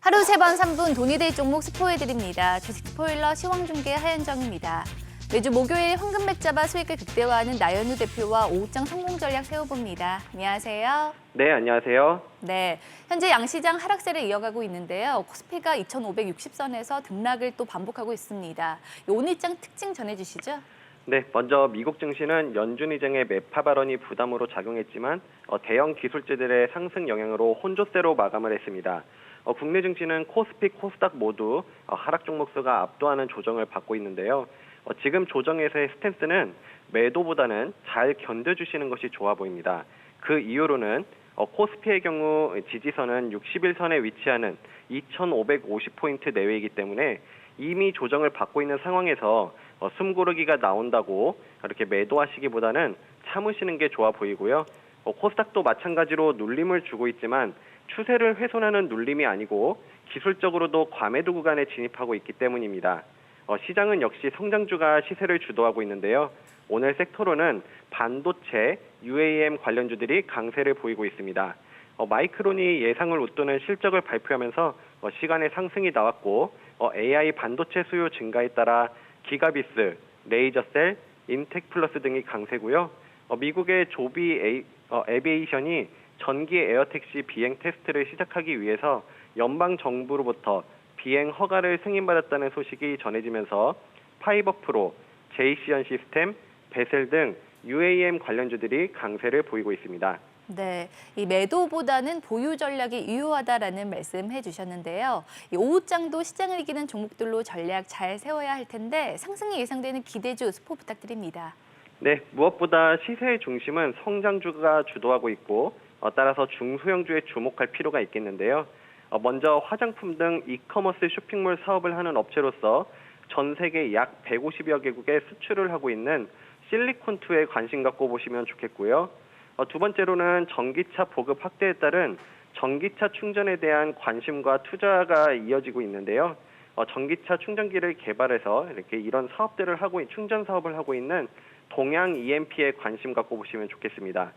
하루 세번 3분 돈이 될 종목 스포해드립니다. 주식 스포일러 시황중계 하현정입니다. 매주 목요일 황금백 잡아 수익을 극대화하는 나연우 대표와 오후장 성공 전략 세워봅니다. 안녕하세요. 네, 안녕하세요. 네, 현재 양시장 하락세를 이어가고 있는데요. 코스피가 2,560선에서 등락을 또 반복하고 있습니다. 이 오늘장 특징 전해주시죠. 네, 먼저 미국 증시는 연준 의장의 매파 발언이 부담으로 작용했지만 어, 대형 기술주들의 상승 영향으로 혼조세로 마감을 했습니다. 어, 국내 증시는 코스피, 코스닥 모두 어, 하락 종목수가 압도하는 조정을 받고 있는데요. 어, 지금 조정에서의 스탠스는 매도보다는 잘 견뎌주시는 것이 좋아 보입니다. 그 이유로는 어, 코스피의 경우 지지선은 61선에 위치하는 2,550포인트 내외이기 때문에 이미 조정을 받고 있는 상황에서 어, 숨고르기가 나온다고 이렇게 매도하시기보다는 참으시는 게 좋아 보이고요. 어, 코스닥도 마찬가지로 눌림을 주고 있지만 추세를 훼손하는 눌림이 아니고 기술적으로도 과매도 구간에 진입하고 있기 때문입니다. 어, 시장은 역시 성장주가 시세를 주도하고 있는데요. 오늘 섹터로는 반도체, UAM 관련주들이 강세를 보이고 있습니다. 어, 마이크론이 예상을 웃도는 실적을 발표하면서 어, 시간의 상승이 나왔고 어, AI 반도체 수요 증가에 따라 기가비스, 레이저셀, 인텍플러스 등이 강세고요. 어, 미국의 조비 어, 에비에이션이 전기 에어택시 비행 테스트를 시작하기 위해서 연방 정부로부터 비행 허가를 승인받았다는 소식이 전해지면서 파이버 프로, 제이시언 시스템, 베셀 등 UAM 관련주들이 강세를 보이고 있습니다. 네, 이 매도보다는 보유 전략이 유효하다라는 말씀 해 주셨는데요. 이 오후장도 시장을 이기는 종목들로 전략 잘 세워야 할 텐데 상승이 예상되는 기대주 스포 부탁드립니다. 네, 무엇보다 시세의 중심은 성장주가 주도하고 있고 어, 따라서 중소형주에 주목할 필요가 있겠는데요. 어, 먼저 화장품 등 이커머스 쇼핑몰 사업을 하는 업체로서 전 세계 약 150여 개국에 수출을 하고 있는 실리콘투에 관심 갖고 보시면 좋겠고요. 어, 두 번째로는 전기차 보급 확대에 따른 전기차 충전에 대한 관심과 투자가 이어지고 있는데요. 어, 전기차 충전기를 개발해서 이렇게 이런 사업들을 하고 있- 충전 사업을 하고 있는 동양 EMP에 관심 갖고 보시면 좋겠습니다.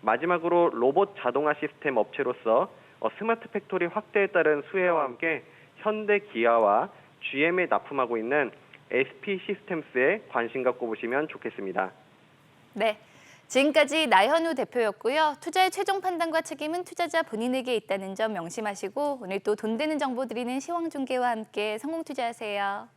마지막으로 로봇 자동화 시스템 업체로서 어, 스마트 팩토리 확대에 따른 수혜와 함께 현대 기아와 GM에 납품하고 있는 SP 시스템스에 관심 갖고 보시면 좋겠습니다. 네. 지금까지 나현우 대표였고요. 투자의 최종 판단과 책임은 투자자 본인에게 있다는 점 명심하시고 오늘 또 돈 되는 정보 드리는 시황 중계와 함께 성공 투자하세요.